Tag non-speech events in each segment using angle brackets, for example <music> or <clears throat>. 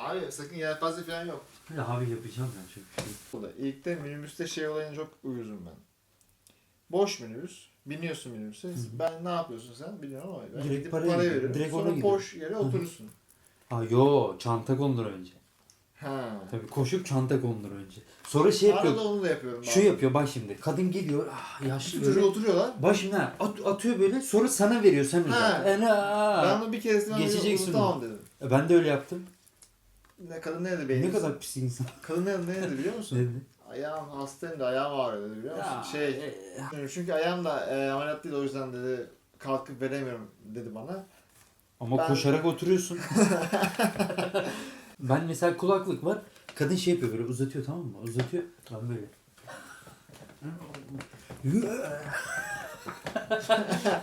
Abi sakın yelpaze falan yok. Ya abi yapacağım ya çok bir şey. Burada ilk de minibüste şey olayına çok uyuzum ben. Boş minibüs. Biniyorsun minibüse. Ben ne yapıyorsun sen bilmiyorum ama ben Direkt gidip paraya para, gidiyor. veriyorum. Direkt Sonra gidiyor. boş yere oturursun. Ha yo çanta konulur önce. Ha. Tabii koşup çanta konulur önce. Sonra şey yapıyor. Arada onu da yapıyorum. Şu yapıyor bak şimdi. Kadın geliyor. Ah, yaşlı Çocuk böyle. oturuyorlar. Ha, at, atıyor böyle sonra sana veriyor sen Ha. uzat. Ena. Ben onu bir kez Geçeceksin Tamam dedim. E, Ben de öyle yaptım. Ne kadın ne dedi benim? Ne kadar pis insan. <laughs> Kadın ne, ne dedi biliyor musun? Ne dedi? Ayağım hastayım da ayağım ağrıyor dedi biliyor musun? Ya, Şey, e, çünkü ayağım da e, ameliyat değil o yüzden dedi kalkıp veremiyorum dedi bana. Ama Ben- koşarak oturuyorsun. <laughs> ben mesela kulaklık var. Kadın şey yapıyor böyle uzatıyor tamam mı? Uzatıyor. Ben böyle. <laughs>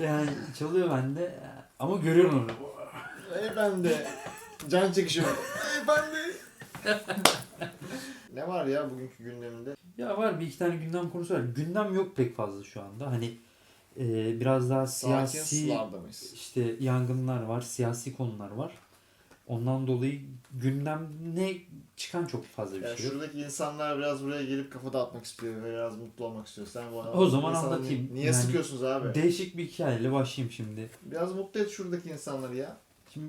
yani çalıyor bende. Ama görüyorum onu. E ben de can çekişiyorum. Ben de. ne var ya bugünkü gündeminde? Ya var bir iki tane gündem konusu var. Gündem yok pek fazla şu anda. Hani e, biraz daha siyasi işte yangınlar var, siyasi konular var. Ondan dolayı gündemne çıkan çok fazla bir Yani şey yok. şuradaki insanlar biraz buraya gelip kafa dağıtmak istiyor ve biraz mutlu olmak istiyor. Sen bu O zaman anlatayım. Niye, niye Yani- sıkıyorsunuz abi? Değişik bir hikayeyle başlayayım şimdi. Biraz mutlu et şuradaki insanları ya. Şimdi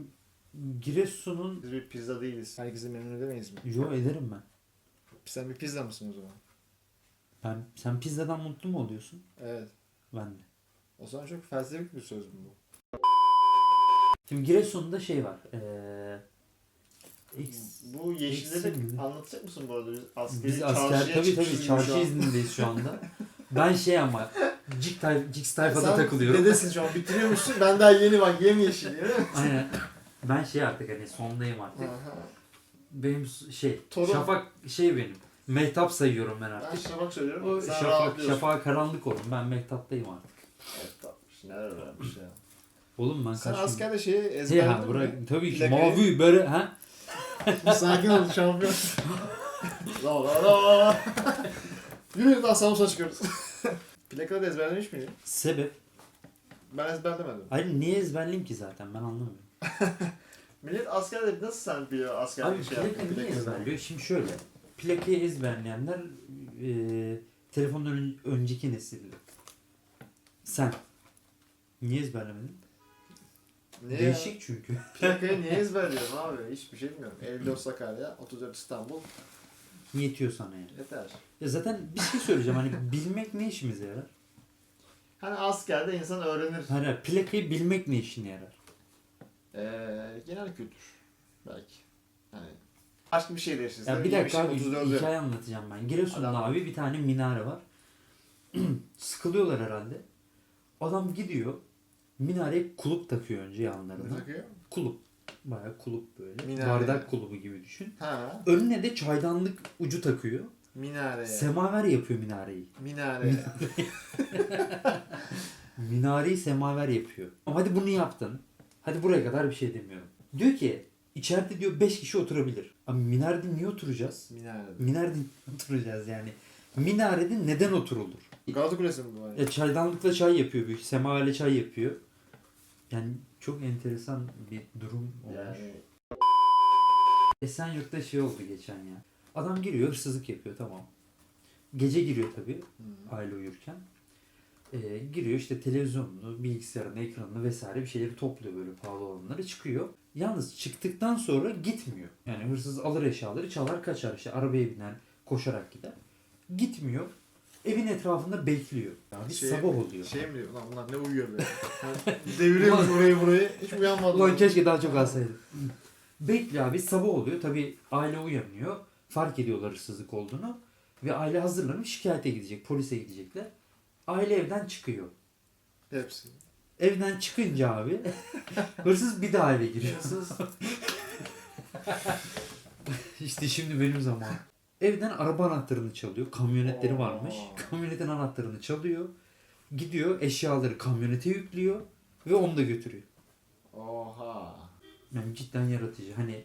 Giresun'un Biz bir pizza değiliz. Herkesi memnun edemeyiz mi? yo ederim ben. Sen bir pizza mısın o zaman? Ben sen pizzadan mutlu mu oluyorsun? Evet. Ben de. O zaman çok felsefik bir söz mü bu? Şimdi Giresun'da şey var. Eee X- Bu yeşilleri mi? anlatacak mısın bu arada? Biz askeri Biz asker tabii tabii çarşı iznindeyiz şu anda. ben şey ama Cik tayf Cix tayfada Sen takılıyorum. dedesin şu an bitiriyormuşsun. Ben daha yeni bak yemyeşil değil mi? Aynen. Ben şey artık hani sondayım artık. Aha. Benim şey Torun. şafak şey benim. Mehtap sayıyorum ben Ben artık. şafak söylüyorum. O sen şafak şafağa karanlık olun. Ben mehtaptayım artık. Evet tatlış. Neler öğrenmiş ya. Oğlum ben Sen kaç askerde şeyi ezberledin bırak mi? tabii ki Plakayı- mavi böyle ha. <laughs> Sakin ol şampiyon. <laughs> la la la. Yürü lan Samsun'a çıkıyoruz. <laughs> Plakaları ezberlemiş miydin? Sebep. Ben ezberlemedim. Hayır niye ezberleyeyim ki zaten ben anlamıyorum. <laughs> Millet askerde nasıl sen biliyor askerde Abi şey plaka niye plakasını? ezberliyor? Şimdi şöyle. Plakayı ezberleyenler e, telefondan ön- önceki nesil. Sen. Niye ezberlemedin? Niye Değişik çünkü. ya? <laughs> Plakayı niye <laughs> ezberliyorum abi? Hiçbir şey bilmiyorum. 54 Sakarya, 34 İstanbul. Yetiyor sana yani. Yeter. Ya zaten bir şey söyleyeceğim hani bilmek ne işimize yarar? Hani askerde insan öğrenir. Hani plakayı bilmek ne işine yarar? Ee, genel kültür. Belki. Hani başka bir şey değiştirsin. Ya bir dakika abi 34'ü. hikaye anlatacağım ben. Giresun'da Adam- abi bir tane minare var. <clears throat> Sıkılıyorlar herhalde. Adam gidiyor. Minareye kulüp takıyor önce Ne yanlarına. takıyor? Kulüp. Bayağı kulüp böyle. Minare. Bardak kulübü gibi düşün. Ha. Önüne de çaydanlık ucu takıyor. Minare. Semaver yapıyor minareyi. Minare. <laughs> Minareyi semaver yapıyor. Ama hadi bunu yaptın. Hadi buraya kadar bir şey demiyorum. Diyor ki içeride diyor 5 kişi oturabilir. Abi minarede niye oturacağız? Minare. Minarede niye oturacağız yani? Minarede neden oturulur? Galata Kulesi mi bu? hani? E, çaydanlıkla çay yapıyor büyük. Semaverle çay yapıyor. Yani çok enteresan bir durum olmuş. Yani Esenyurt'ta şey oldu geçen ya. Adam giriyor hırsızlık yapıyor tamam. Gece giriyor tabii hmm. aile uyurken. Ee, giriyor işte televizyonunu, bilgisayarını, ekranını vesaire bir şeyleri topluyor böyle pahalı olanları çıkıyor. Yalnız çıktıktan sonra gitmiyor. Yani hırsız alır eşyaları çalar kaçar işte arabaya biner koşarak gider. Gitmiyor. Evin etrafında bekliyor. Yani Şey- sabah oluyor. Şey mi diyor? Lan bunlar ne uyuyor be? <laughs> Yani Deviriyormuş burayı burayı. Hiç uyanmadı. Ulan keşke daha çok alsaydım. Bekle abi sabah oluyor. Tabi aile uyanıyor. Fark ediyorlar hırsızlık olduğunu. Ve aile hazırlanıp şikayete gidecek. Polise gidecekler. Aile evden çıkıyor. Hepsi. Evden çıkınca abi <laughs> hırsız bir daha eve giriyor. Hırsız. <laughs> işte şimdi benim zamanım. Evden araba anahtarını çalıyor. Kamyonetleri varmış. Kamyonetin anahtarını çalıyor. Gidiyor eşyaları kamyonete yüklüyor. Ve onu da götürüyor. Oha. Yani cidden yaratıcı. Hani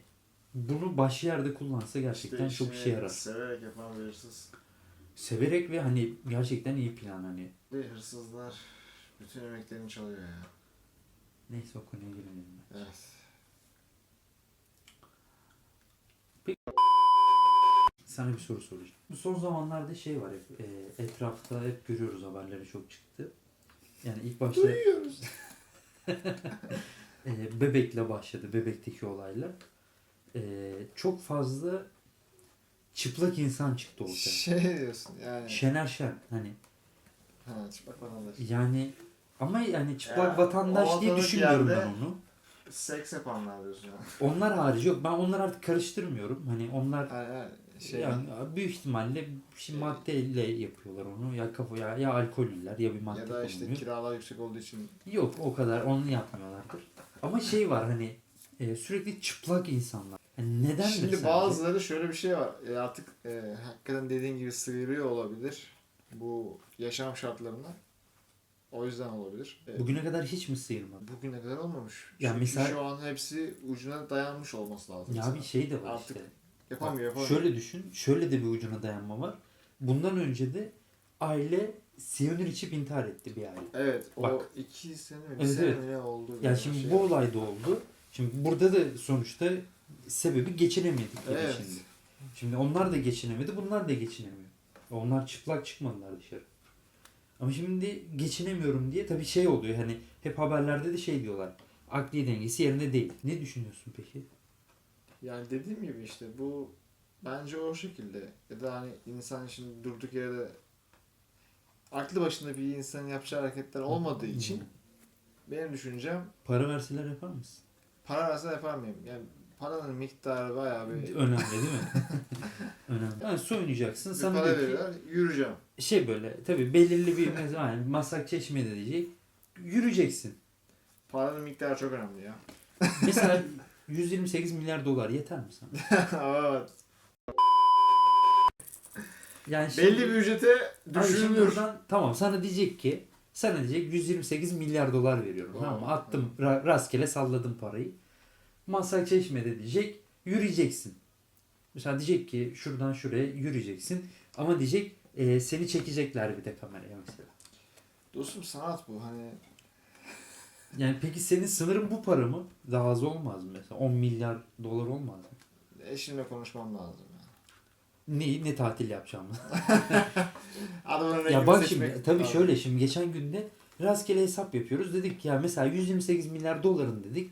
bunu başka yerde kullansa gerçekten İşte çok işe yarar. Severek yapan bir hırsız. Severek ve hani gerçekten iyi plan hani. Ve hırsızlar bütün emeklerini çalıyor ya. Neyse o konuya girmeyelim. ben. Evet. Sana bir soru soracağım. Bu son zamanlarda şey var hep, e, etrafta hep görüyoruz haberleri çok çıktı. Yani ilk başta Duyuyoruz. <laughs> e, bebekle başladı, bebekteki olaylar. E, çok fazla çıplak insan çıktı ortaya. Şey diyorsun yani. Şener Şen hani Ha çıplak vatandaş. yani ama yani çıplak Ya, vatandaş diye düşünmüyorum ben onu. Seks yapanlar diyorsun ya. Onlar harici yok. Ben onları artık karıştırmıyorum. Hani onlar Yani, yani şey yani büyük ihtimalle bir şey maddeyle yapıyorlar onu. Ya kafa ya, ya alkollüler ya bir madde ya da işte kullanıyor. kiralar yüksek olduğu için Yok o kadar onu yapmıyorlardır. Ama şey var hani e, sürekli çıplak insanlar. Yani neden Şimdi sence? bazıları şöyle bir şey var. E, artık e, hakikaten dediğin gibi sıyırıyor olabilir. Bu yaşam şartlarına. O yüzden olabilir. E, Bugüne kadar hiç mi sıyırmadı? bugüne kadar olmamış. Ya Çünkü mesela- şu an hepsi ucuna dayanmış olması lazım. Ya sana. bir şey de var Artık işte. Yapamıyor yapamıyor. Şöyle düşün. Şöyle de bir ucuna dayanma var. Bundan önce de aile siyanür içip intihar etti bir aile. Evet o Bak. iki sene mi? Bir Evet, sene evet. mi ne oldu? Ya şimdi şey. bu olay da oldu. Şimdi burada da sonuçta sebebi geçinemedik gibi Evet. şimdi. Şimdi onlar da geçinemedi, bunlar da geçinemiyor. Onlar çıplak çıkmadılar dışarı. Ama şimdi geçinemiyorum diye tabii şey oluyor hani hep haberlerde de şey diyorlar. Akli dengesi yerinde değil. Ne düşünüyorsun peki? Yani dediğim gibi işte bu bence o şekilde. Ya da hani insan şimdi durduk yere de aklı başında bir insanın yapacağı hareketler olmadığı için benim düşüncem Para verseler yapar mısın? para verse yapar mıyım? Yani paranın miktarı bayağı bir, bir Önemli değil mi? <laughs> Önemli. Yani soyunacaksın. Sana para diyor ki, verirler, yürüyeceğim. şey böyle tabii belirli bir mesela yani masak çeşmede diyecek. Yürüyeceksin. Paranın miktarı çok önemli ya. <laughs> Mesela <laughs> 128 milyar dolar yeter mi sana? evet. Yani Belli bir ücrete Abi şimdi düşünülür. buradan tamam sana diyecek ki sana diyecek 128 milyar dolar veriyorum. Tamam mı? Attım ra- rastgele salladım parayı. Masak çeşmede diyecek yürüyeceksin. Mesela diyecek ki şuradan şuraya yürüyeceksin. Ama diyecek e, seni çekecekler bir de kameraya mesela. Dostum sanat bu hani Yani peki senin sınırın bu para mı? Daha az olmaz mı mesela? 10 milyar dolar olmaz mı? eşimle konuşmam lazım. ya. Ne, ne tatil yapacağımı. <laughs> <laughs> Arabanın ya bak şimdi tabii lazım. şöyle şimdi geçen günde rastgele hesap yapıyoruz. Dedik ki ya mesela 128 milyar doların dedik.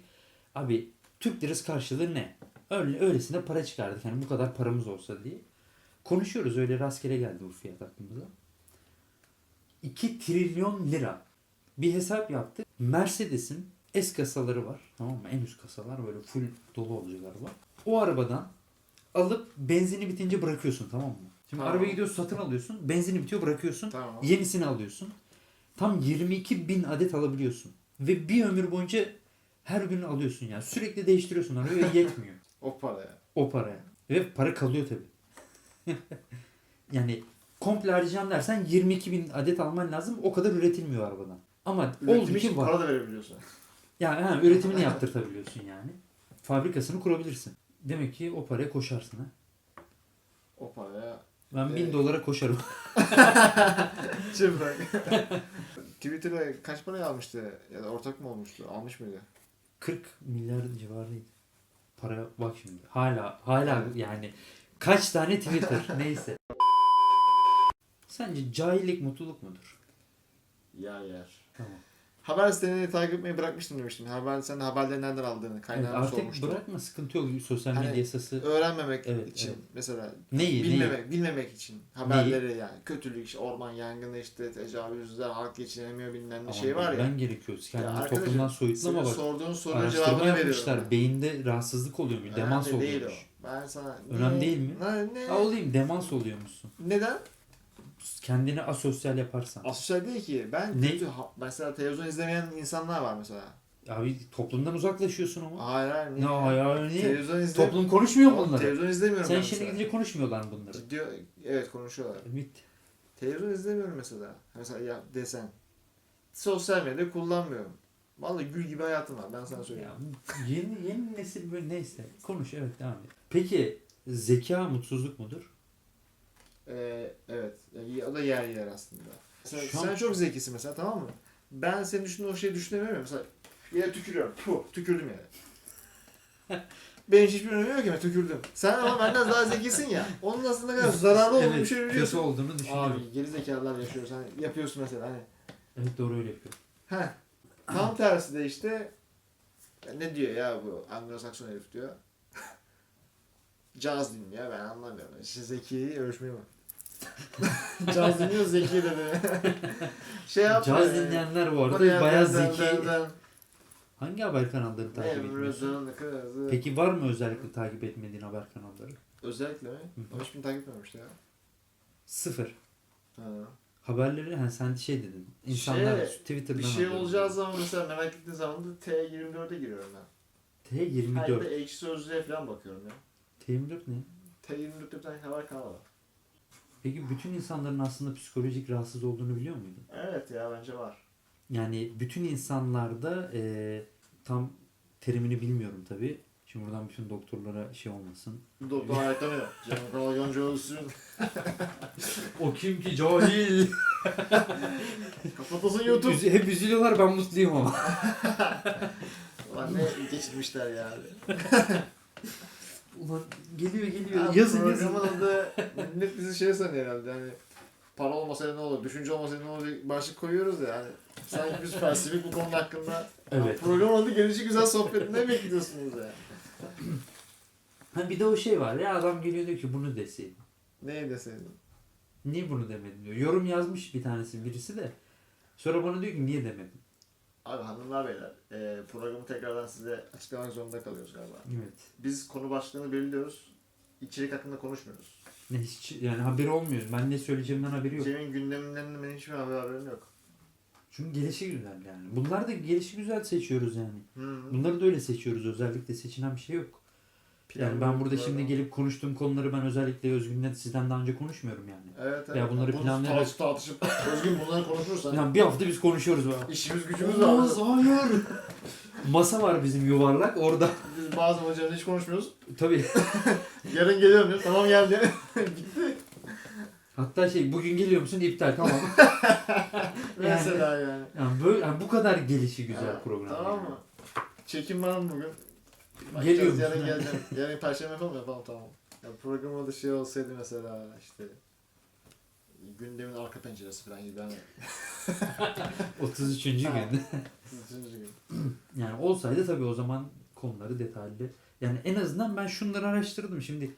Abi Türk lirası karşılığı ne? Öyle, öylesine para çıkardık. Yani bu kadar paramız olsa diye. Konuşuyoruz öyle rastgele geldi bu fiyat aklımıza. 2 trilyon lira. Bir hesap yaptık. Mercedes'in S kasaları var. Tamam mı? En üst kasalar böyle full dolu olacak araba. O arabadan alıp benzini bitince bırakıyorsun tamam mı? Şimdi Tamam. arabaya gidiyorsun satın alıyorsun. Benzini bitiyor bırakıyorsun. Tamam. Yenisini alıyorsun. Tam 22 bin adet alabiliyorsun. Ve bir ömür boyunca her gün alıyorsun yani. Sürekli değiştiriyorsun arabayı ve yetmiyor <laughs> O paraya. o paraya. Ve para kalıyor tabi. <laughs> yani komple harcayacağım dersen 22 bin adet alman lazım. O kadar üretilmiyor arabadan. Ama oldu ki var. para da verebiliyorsun. Yani ha, üretimini yaptırtabiliyorsun yani. Fabrikasını kurabilirsin. Demek ki o paraya koşarsın ha. O paraya. Ben 1000 Evet. dolara koşarım. <laughs> Çıplak. Twitter'da kaç paraya almıştı? Ya da ortak mı olmuştu? Almış mıydı? 40 milyar civarıydı. Para bak şimdi. Hala hala yani kaç tane Twitter <laughs> neyse. Sence cahillik mutluluk mudur? Ya yer. Tamam. Haber sitelerini takip etmeyi bırakmıştım demiştin. Haber sen haberleri nereden aldığını, Evet, kaynağını artık sormuştun. bırakma sıkıntı yok. Sosyal Hani medya yasası. Öğrenmemek Evet, için evet. mesela Neyi? bilmemek, bilmemek için haberleri yani kötülük, işte orman yangını, işte tecavüzler, halk geçinemiyor bilmem ne Neyi? şey var ya. Ben gerekiyoruz. Kendini toplumdan soyutlama bak. sorduğun sorunun cevabını yapmışlar. veriyorum. Beyinde rahatsızlık oluyor mu? Demans Önemli değil oluyormuş. o. Ben sana Önemli ne- değil mi? Ne, ne? Ha olayım demans oluyor musun? Neden? Kendini asosyal yaparsan. Asosyal değil ki. Ben Ne? kötü, mesela televizyon izlemeyen insanlar var mesela. Abi toplumdan uzaklaşıyorsun ama. Hayır hayır. Niye? Ne hayır niye? Televizyon izle. Toplum konuşmuyor mu Oğlum, bunları? Televizyon izlemiyorum Sen mesela. gidince konuşmuyorlar bunları? Ciddi, evet konuşuyorlar. Bitti. Televizyon izlemiyorum mesela. Mesela ya desen. Sosyal medya kullanmıyorum. Vallahi gül gibi hayatım var ben sana söyleyeyim. Ya, yeni yeni nesil böyle neyse. Konuş evet devam et. Peki zeka mutsuzluk mudur? Ee, evet. Yani o da yer yer aslında. Mesela Şu an- sen çok zekisin mesela tamam mı? Ben senin düşündüğün o şeyi düşünemiyorum. Mesela yere tükürüyorum. Puh, tükürdüm yere. <laughs> Benim hiçbir önemi yok ya tükürdüm. Sen ama benden daha zekisin ya. Onun aslında kadar <laughs> zararlı olduğunu evet, şey kötü olduğunu düşünüyorum. Abi geri zekalılar yaşıyor. Sen yapıyorsun mesela hani. Evet doğru öyle yapıyor. Heh. Tam tersi de işte ne diyor ya bu Anglo-Sakson herif diyor. Caz dinliyor ben anlamıyorum. İşte zekiyi ölçmeye bak. <laughs> Caz dinliyor zeki dedi. <laughs> şey yapma. Caz dinleyenler bu arada bayağı zeki. Hangi haber kanallarını takip kızı. Peki var mı özellikle takip etmediğin haber kanalları? Özellikle mi? Hı. Hiç beni takip etmemişti ya. Sıfır. Ha. Haberleri hani sen şey dedin. İnsanlar Şey, Twitter'dan Bir şey olacağı zaman mesela merak ettiğim zaman da T24'e giriyorum ben. T24. Hayır ekşi sözlüğe falan bakıyorum ya. T24 ne? T24'te bir tane haber kanalı var. Peki bütün insanların aslında psikolojik rahatsız olduğunu biliyor muydun? Evet ya bence var. Yani bütün insanlarda e, tam terimini bilmiyorum tabi. Şimdi buradan bütün doktorlara şey olmasın. Doktor hariklanıyor. <laughs> Cem Kral Yonca ölsün. O kim ki cahil? Kapatasın YouTube. Üz- hep üzülüyorlar ben mutluyum ama. Ulan ne geçirmişler yani. Ulan geliyor geliyor. Abi yazın yazın. adı millet bizi şey sanıyor herhalde hani para olmasaydı ne olur, düşünce olmasaydı ne olur diye başlık koyuyoruz ya hani. Sanki biz felsefik bu konu hakkında. Evet. Programın adı gelişi güzel sohbet ne bekliyorsunuz ya? Ha bir de o şey var ya adam geliyor diyor ki bunu deseydin. Neyi deseydin? Niye bunu demedin diyor. Yorum yazmış bir tanesi birisi de. Sonra bana diyor ki niye demedin? Abi hanımlar beyler e, programı tekrardan size açıklamak zorunda kalıyoruz galiba. Evet. Biz konu başlığını belirliyoruz. İçerik hakkında konuşmuyoruz. Ne hiç yani haberi olmuyor. Ben ne söyleyeceğimden haberi yok. Cem'in gündeminden benim hiçbir haber haberim yok. Çünkü gelişi güzel yani. Bunlar da gelişi güzel seçiyoruz yani. Hı. Bunları da öyle seçiyoruz. Özellikle seçilen bir şey yok. Yani ben burada şimdi gelip konuştuğum konuları ben özellikle Özgün'le sizden daha önce konuşmuyorum yani. Evet evet. Ya bunları Bunu planlayarak- tartışıp tartışıp Özgün bunları konuşursan Yani bir hafta biz konuşuyoruz böyle. işimiz gücümüz var. Olmaz hayır. Masa var bizim yuvarlak orada. Biz bazı hocalarla hiç konuşmuyoruz. Tabii. <laughs> Yarın geliyorum diyor. Tamam geldi. <laughs> Gitti. Hatta şey bugün geliyor musun iptal tamam. <laughs> Mesela yani. Yani böyle yani bu kadar gelişi güzel Evet, program. Tamam yani. mı? Çekim var mı bugün? Geliyor musun? Yarın geleceğim. Yarın perşembe yapalım? Yapalım tamam. Ya programın adı şey olsaydı mesela işte gündemin arka penceresi falan gibi hani <laughs> 33. gün. Ha. 33. gün. <clears throat> Yani olsaydı tabii o zaman konuları detaylı. Yani en azından ben şunları araştırdım. Şimdi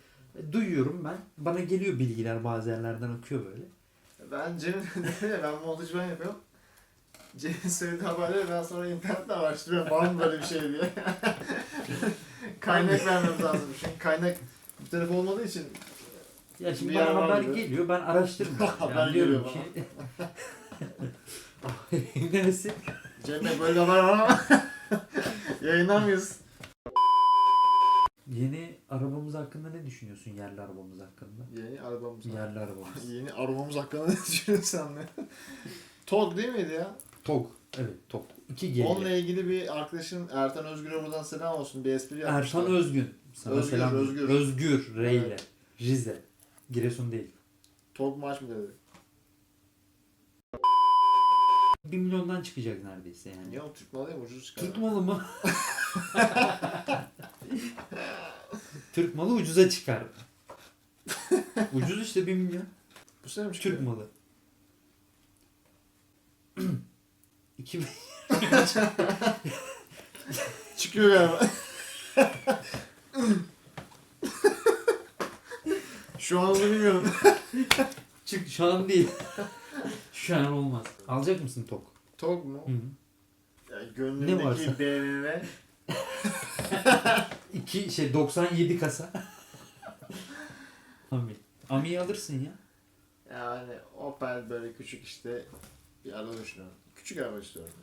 duyuyorum ben. Bana geliyor bilgiler bazı yerlerden akıyor böyle. <laughs> Ben Cem'in ben montaj ben yapıyorum. Cem'in söylediği haberleri ben sonra internette araştırıyorum var mı böyle bir şey diye. <laughs> <laughs> kaynak vermemiz lazım. Çünkü <laughs> kaynak bir taraf olmadığı için Ya şimdi Bir bana yer var haber diyor. geliyor ben araştırmıyorum. <laughs> Haber yani diyorum geliyor ki Neresi? Cem Bey böyle haber var ama yayınlar mıyız? Yeni arabamız hakkında ne düşünüyorsun yerli arabamız hakkında? Yeni arabamız. Yerli arabamız. Yeni arabamız hakkında ne düşünüyorsun sen de? TOG değil miydi ya? TOG. Evet TOG. 2 G. Onunla ilgili bir arkadaşın Ertan Özgür'e buradan selam olsun. Bir espri yapmıştı. Ertan Özgün. Sana Özgür, selam. Özgür. Özgür. R ile. Evet. Rize. Giresun değil. TOG maç mı dedi? 1 milyondan çıkacak neredeyse yani. O Türk malı mi? Ucuz çıkar. Türk malı mı? <laughs> Türk malı ucuza çıkar. Ucuz işte 1 milyon. Bu sene mi çıkıyor? Türk malı. <clears throat> 2000 <laughs> Çıkıyor galiba. Şu an onu bilmiyorum. <laughs> çık şu an değil. şu an olmaz. Alacak mısın tok? TOG mu? Hı -hı. Yani Ne gönlümdeki varsa. BMW. <laughs> İki şey 97 kasa. Ami. Ami'yi alırsın ya. Yani Opel böyle küçük işte bir araba düşünüyorum. Küçük araba istiyorum.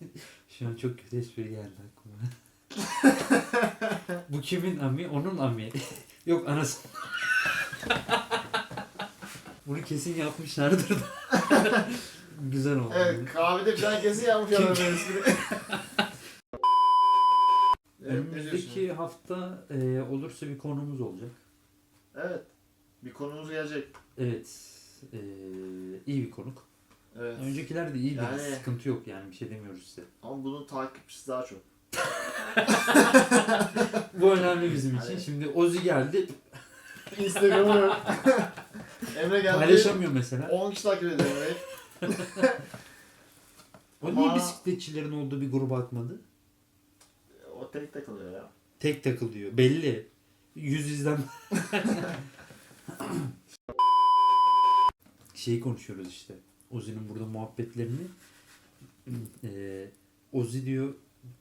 <laughs> Şu an çok kötü espri geldi aklıma. <laughs> Bu kimin ami? Onun ami. <laughs> Yok anası. Bunu kesin yapmışlardır da. Güzel oldu. Evet kahvede falan kesin yapmış adam espri. Önümüzdeki hafta e, olursa bir konumuz olacak. Evet. Bir konumuz gelecek. Evet. E, iyi bir konuk. Evet. Öncekiler de iyiydi. Yani- Sıkıntı yok yani bir şey demiyoruz size. Ama bunun takipçisi daha çok. <laughs> Bu önemli bizim için. Hani- Şimdi Ozi geldi. Instagram'ı yok. <laughs> Emre geldi. Paylaşamıyor mesela. 10 kişi takip ediyor Emre'yi. <laughs> O niye Ama- bisikletçilerin olduğu bir gruba atmadı? O tek takılıyor ya. Tek takılıyor. Belli. Yüz izlen. Şeyi konuşuyoruz işte. Ozi'nin burada muhabbetlerini. Ee, Ozi diyor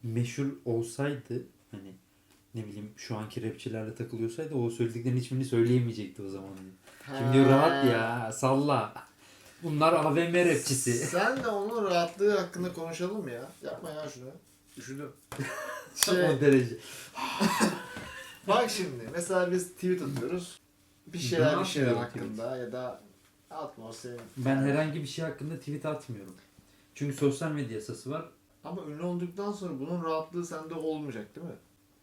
meşhur olsaydı hani ne bileyim şu anki rapçilerle takılıyorsaydı o söylediklerinin hiçbirini söyleyemeyecekti o zaman diyor. Şimdi diyor rahat ya salla. Bunlar AVM rapçisi. Sen de onun rahatlığı hakkında konuşalım ya? Yapma ya şunu. Üşüdüm. <laughs> Şey, o derece. bak şimdi mesela biz tweet atıyoruz. Bir şeyler bir şeyler hakkında ya da atma o senin. Ben herhangi bir şey hakkında tweet atmıyorum. Çünkü sosyal medya yasası var. Ama ünlü olduktan sonra bunun rahatlığı sende olmayacak değil mi?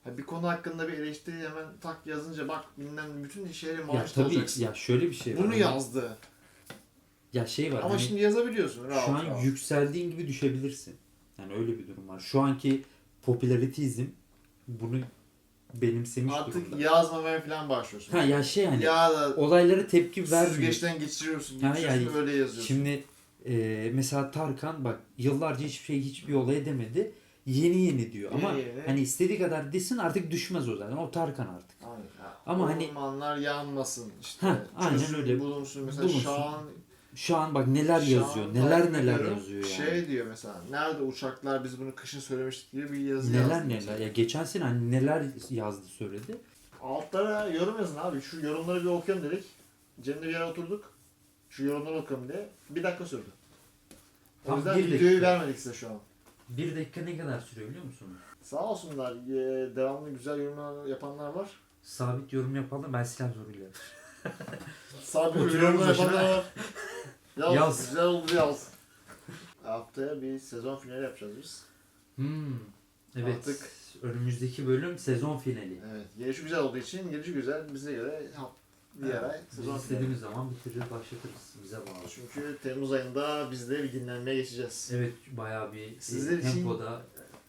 Ha, bir konu hakkında bir eleştiri hemen tak yazınca bak bilmem bütün şeylere Ya tabii olacaksın. ya şöyle bir şey var. Bunu Hani- yazdı. Ya şey var. Ama hani şimdi yazabiliyorsun rahat şu an rahat. yükseldiğin gibi düşebilirsin. Yani öyle bir durum var. Şu anki popülaritizm bunu benimsemiş Artık durumda. yazmamaya falan başlıyorsun. Ha ya şey hani ya da olaylara tepki vermiyor. süzgeçten geçiriyorsun. Ha, geçiriyorsun yani öyle yazıyorsun. Şimdi e, mesela Tarkan bak yıllarca hiçbir şey hiçbir olaya demedi. Yeni yeni diyor. Ama Yeni yeni. hani istediği kadar desin artık düşmez o zaten. O Tarkan artık. Aynen. Ha, Ama hani- Ormanlar yanmasın işte. Heh, aynen çözüm öyle. Bulunsun. Mesela Bulunsun. Şahan Şu an bak neler Şu yazıyor. Neler neler yazıyor yani. Şey diyor mesela. Nerede uçaklar biz bunu kışın söylemiştik diye bir yazı neler yazdı neler. Ya geçen sene hani neler yazdı söyledi. Altlara yorum yazın abi. Şu yorumları bir okuyalım dedik. Cem'le bir yere oturduk. Şu yorumları okuyalım diye. Bir dakika sürdü. O Tam yüzden bir videoyu dakika. vermedik size şu an. Bir dakika ne kadar sürüyor biliyor musun? Sağ olsunlar. e, Devamlı güzel yorumlar yapanlar var. Sabit yorum yapalım ben silah zoruyla. Sabit Oturuyorum yorumlar başına. Yaz, Yaz. Güzel oldu yaz. Haftaya bir sezon finali yapacağız biz. Hmm. Evet. Artık- Önümüzdeki bölüm sezon finali. Evet. Gelişi güzel olduğu için gelişi güzel bize göre hap diğer ay Biz sezon finali. istediğimiz zaman bitiririz başlatırız. Bize bağlı. Çünkü Temmuz ayında biz de bir dinlenmeye geçeceğiz. Evet bayağı bir Sizler e, için tempoda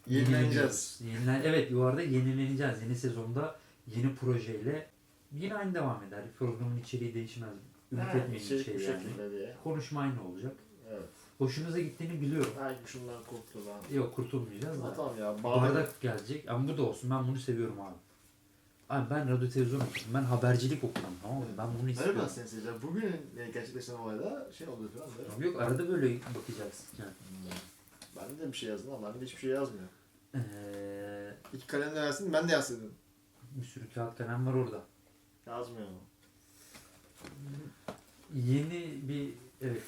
Yenileneceğiz. Yenilen, evet bu arada yenileneceğiz. Yeni sezonda yeni projeyle yine aynı devam eder. Programın içeriği değişmez. Ümit Ha, etmeyin içerik şey bu yani. şekilde diye. Konuşma aynı olacak. Evet. Hoşunuza gittiğini biliyorum. Belki şundan korktu lan. Yok kurtulmayacağız da. tamam ya. Bardak. Bardak gelecek ama bu da olsun. Ben bunu seviyorum abi. Abi ben radyo televizyon okudum. Ben habercilik okudum tamam mı? Ben bunu Merhaba istiyorum. sayın seyirciler. Bugün e, gerçekleşen olayda şey oldu falan da. Yok arada böyle bakacaksın. Yani. Ben de bir şey yazdım ama ben de hiçbir şey yazmıyor. Ee, İki kalem de versin ben de yazsaydım. bir sürü kağıt kalem var orada. Yazmıyor mu? Yeni bir evet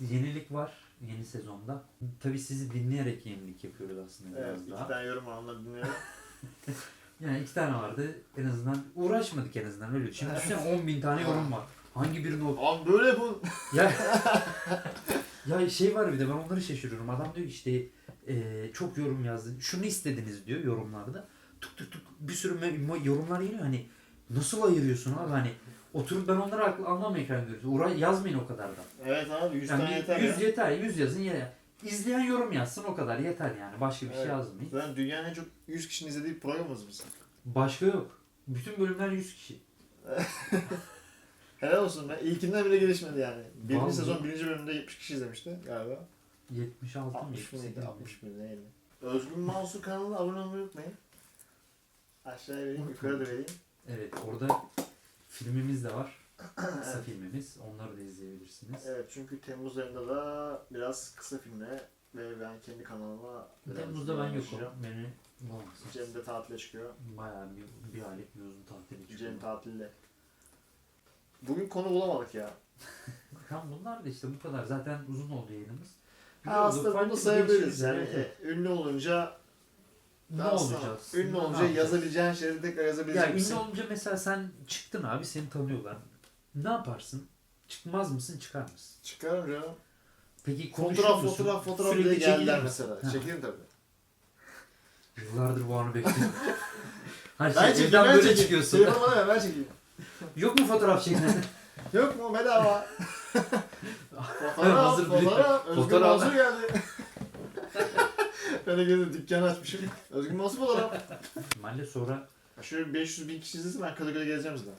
yenilik var yeni sezonda. Tabii sizi dinleyerek yenilik yapıyoruz aslında biraz Evet. iki daha. tane yorum onları dinliyorum. <laughs> Yani iki tane vardı en azından uğraşmadık en azından öyle. Şimdi <laughs> düşünsene 10 bin tane yorum var. Hangi birini o... Abi böyle yapın. <laughs> Ya, ya şey var bir de ben onları şaşırıyorum. Adam diyor işte e, çok yorum yazdın. Şunu istediniz diyor yorumlarda. Tuk tuk tuk bir sürü yorumlar geliyor. Hani nasıl ayırıyorsun abi hani oturup ben onları aklı anlam ekran görüyorum. Uğra yazmayın o kadar da. Evet abi 100 Yani tane yeter 100 ya. yeter. 100 yazın yeter. İzleyen yorum yazsın o kadar yeter yani. Başka bir şey Evet. yazmayın. Zaten dünyanın en çok 100 kişinin izlediği programımız biz. Başka yok. Bütün bölümler 100 kişi. <laughs> Helal olsun be. İlkinden bile gelişmedi yani. Birinci Vallahi. sezon birinci bölümde 70 kişi izlemişti galiba. 76 mı? 60 mıydı? 78 mi? 60 mıydı neydi? Özgün Mansur kanalına abone olmayı unutmayın. Aşağıya vereyim, yukarıda vereyim. Evet orada filmimiz de var. <clears throat> Kısa filmimiz. Onları da izleyebilirsiniz. Evet çünkü Temmuz ayında da biraz kısa filmle ve ben kendi kanalıma biraz Temmuz'da ben yokum. Beni bulamazsın. Cem de tatile çıkıyor. Bayağı bir, bir aylık bir uzun tatile çıkıyor. Cem tatilde. Bugün konu bulamadık ya. <laughs> Tam bunlar da işte bu kadar. Zaten uzun oldu yayınımız. Ha, aslında bunu sayabiliriz yani. Evet, evet. E, Ünlü olunca Ne aslında olacağız? Ünlü Ne olunca yazabileceğin şeyleri tekrar yazabilecek Ya misin? ünlü olunca mesela sen çıktın abi seni tanıyorlar. Ne yaparsın? Çıkmaz mısın çıkar mısın? Çıkarım canım. Peki Fotoğraf fotoğraf fotoğraf diye geldiler çekilir mesela. Ha. Çekerim tabii. Yıllardır bu anı bekliyorum. <laughs> Hani Ben şey, çekeyim evden ben böyle çekeyim. çıkıyorsun. Telefonu bana ver ben çekeyim. Yok mu fotoğraf çekmen? Yok mu bedava? <laughs> fotoğraf Hazır bir- fotoğraf. Özgür fotoğraf. Mansur geldi. Kadıköy'de dükkan açmışım. Özgün nasıl fotoğraf? Mahalle sonra Şöyle 500 bin kişi izlesin ben Kadıköy'e geleceğim zaten.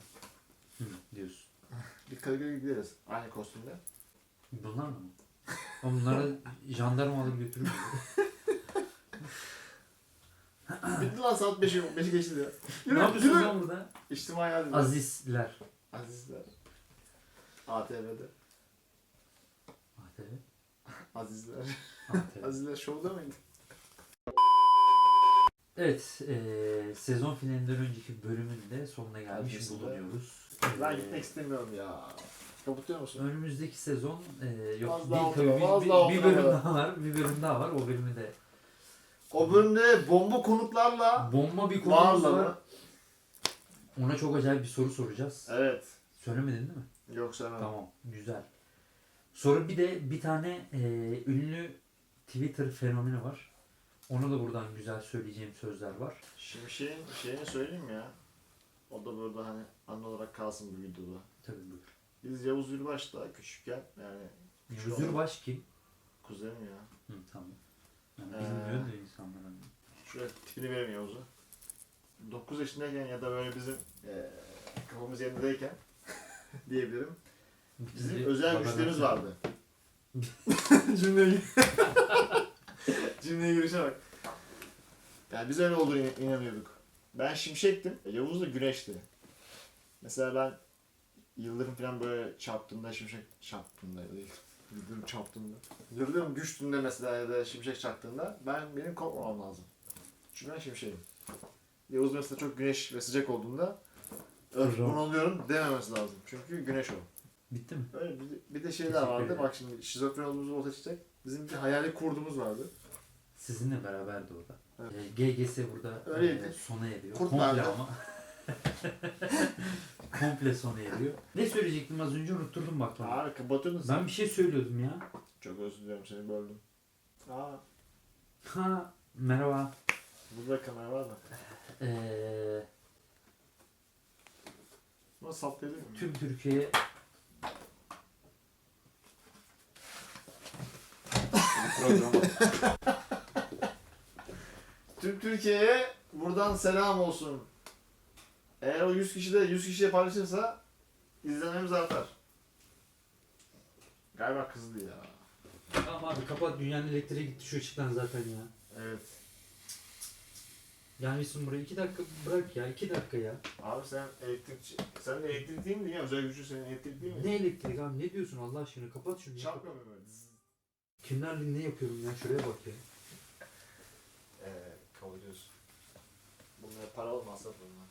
Hı, diyorsun. <laughs> Bir Kadıköy'e gideriz. Aynı kostümde. Bunlar mı? Oğlum jandarma alır götürür mü? <laughs> Bitti lan saat 5'i 5'i geçti ya. Ne yapıyorsun lan burada? İçtimai hadi. Azizler. Azizler. ATV'de. ATV. <laughs> Azizler. ATV. Azizler şovda mıydı? Evet, eee, sezon finalinden önceki bölümün de sonuna gelmiş Arkasında. bulunuyoruz. Ben Eee, gitmek istemiyorum ya. Kapatıyor musun? Önümüzdeki sezon eee, yok Az değil daha tabii az bir, daha bir, bir bölüm daha var, bir bölüm daha var. O bölümü de O bölümde bomba konuklarla bomba bir Varla var. mı? Ona çok acayip bir soru soracağız. Evet. Söylemedin değil mi? Yok sana. Tamam, güzel. Sonra bir de bir tane eee, ünlü Twitter fenomeni var. Ona da buradan güzel söyleyeceğim sözler var. Şimdi şeyin, şeyini söyleyeyim mi ya? O da burada hani anı olarak kalsın bu videoda. Tabii buyur. Biz Yavuz Yürbaş'ta küçükken yani küçük Yavuz olan Yurbaş kim? kuzenim ya. Hı, tamam. Yani Ee, bilmiyor da insanlar. hani. Şöyle tipini vereyim Yavuz'u. 9 yaşındayken ya da böyle bizim eee kafamız yerindeyken <laughs> diyebilirim. Bizim Bizi özel babadan- güçlerimiz vardı. <laughs> Cümleyi <laughs> <laughs> Cümleye girişe bak. Yani biz öyle olduğunu in- inanıyorduk. Ben şimşektim. e, Yavuz da güneşti. Mesela ben yıldırım falan böyle çarptığında şimşek çarptığında değil. Yıldırım çarptığında. Yıldırım düştüğünde mesela ya da şimşek çaktığında ben benim korkmamam lazım. Çünkü ben şimşeğim. Yavuz mesela çok güneş ve sıcak olduğunda öf oluyorum dememesi lazım. Çünkü güneş o. Bitti mi? Öyle bir, bir de şeyler vardı. Bak şimdi şizofren olduğumuzu ortaya çıkacak. Bizim bir hayali kurduğumuz vardı. Sizinle beraberdi o da. Evet. Ee, GGS burada Öyleydi. e, sona eriyor. Kurt Komple nerede? ama. <laughs> Komple sona eriyor. Ne söyleyecektim az önce unutturdum bak bana. Abi kapatıyordun sen. Ben bir şey söylüyordum ya. Çok özür diliyorum seni böldüm. Aa, Ha merhaba. burada kamera var mı? Ee, Bunu saplayabilir miyim? tüm Türkiye'ye Tüm Türkiye'ye buradan selam olsun. Eğer o 100 kişi de 100 kişiye paylaşırsa izlenmemiz artar. Galiba kızdı ya. Tamam abi kapat dünyanın elektriği gitti şu ışıktan zaten ya. Evet. Gelmişsin buraya iki dakika bırak ya iki dakika ya. Abi sen elektrikçi. Sen de elektrik değil mi ya? Özel gücü senin elektrik değil mi? Ne elektrik abi ne diyorsun Allah aşkına kapat şunu. ya. Böyle? Zzz. Kimlerle ne yapıyorum ya şuraya bak ya. Ee, kabul ediyorsun. Bunlar para olmazsa bunlar.